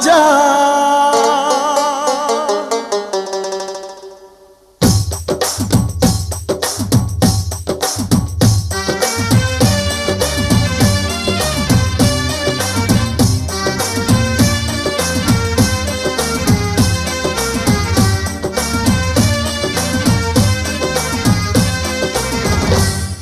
জান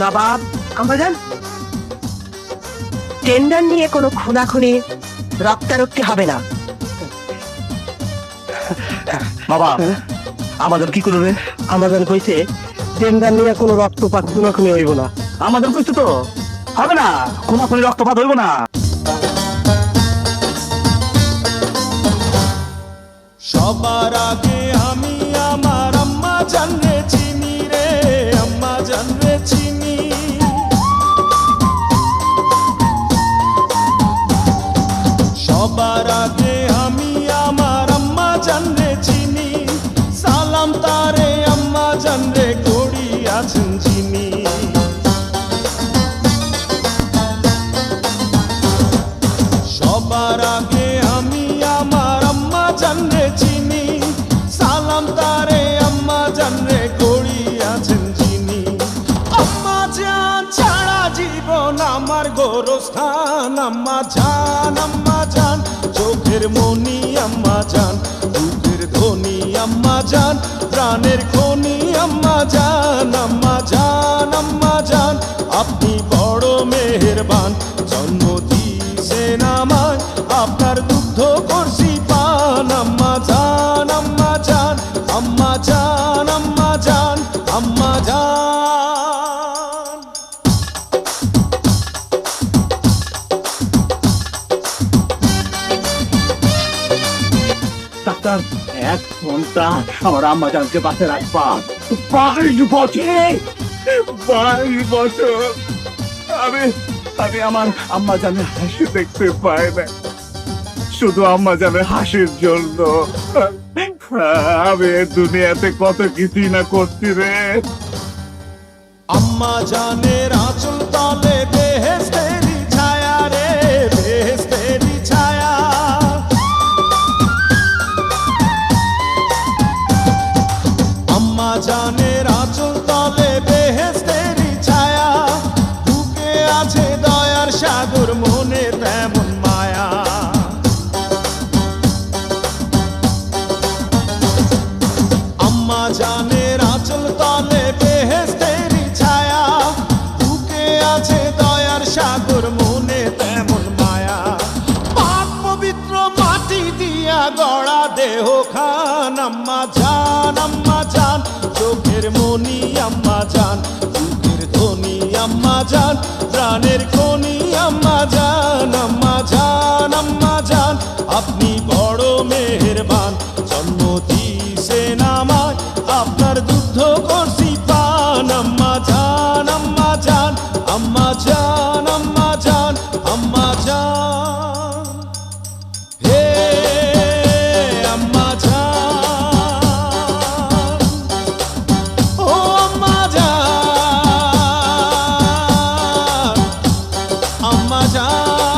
নবাব Amazon tender নিয়ে কোনো খুনাখুনি রক্তারক্তি হবে না। বাবা আমাদের কি করবে? আমাজন কইছে টেন্ডার নিয়ে কোনো রক্তপাত খুনাখুনি হইব না। আমাদের কইছে তো হবে না কোনো রক্তপাত হইব না। সবার আগে জানরে চিনি। সালাম তারে আম্মা জানরে করি আছেন চিনি সবার আগে আমি আমার আম্মা জানরে চিনি। সালাম তারে আম্মা জানরে করি আছেন চিনি আম্মা জান ছাড়া জীবন আমার গোরস্থান। আম্মা জান আম্মা জান, চোখের মনি আম্মা জান। জান, প্রাণের খনি আম্মা জান, আম্মা যান আম্মা জান। আপনি বড় মেহেরবান, জন্ম দিয়েছেন আমায়। আপনার দুগ্ধ করছি আমার আম্মা রাখবা বাইশ বছর বাইশ বছর। আমি আমি আমার আম্মা জানের হাসি দেখতে পাই না। শুধু আম্মা জানে হাসির জন্য। আমি দুনিয়াতে কত কিছুই না করছি রে। আম্মা জানের আঁচল তলে বেহেস্তেরি ছায়া আছে দয়ার সাগর, মনে তেমন মায়া। পবিত্র মাটি দিয়া গড়া দেহ খান, আম্মা জান আম্মা জান, চোখের মনি, আম্মা জান, বুকের ধ্বনি আম্মা জান, প্রাণের খনি, আম্মা জান আম্মা জান আম্মা জান, আপনি Amma Jaan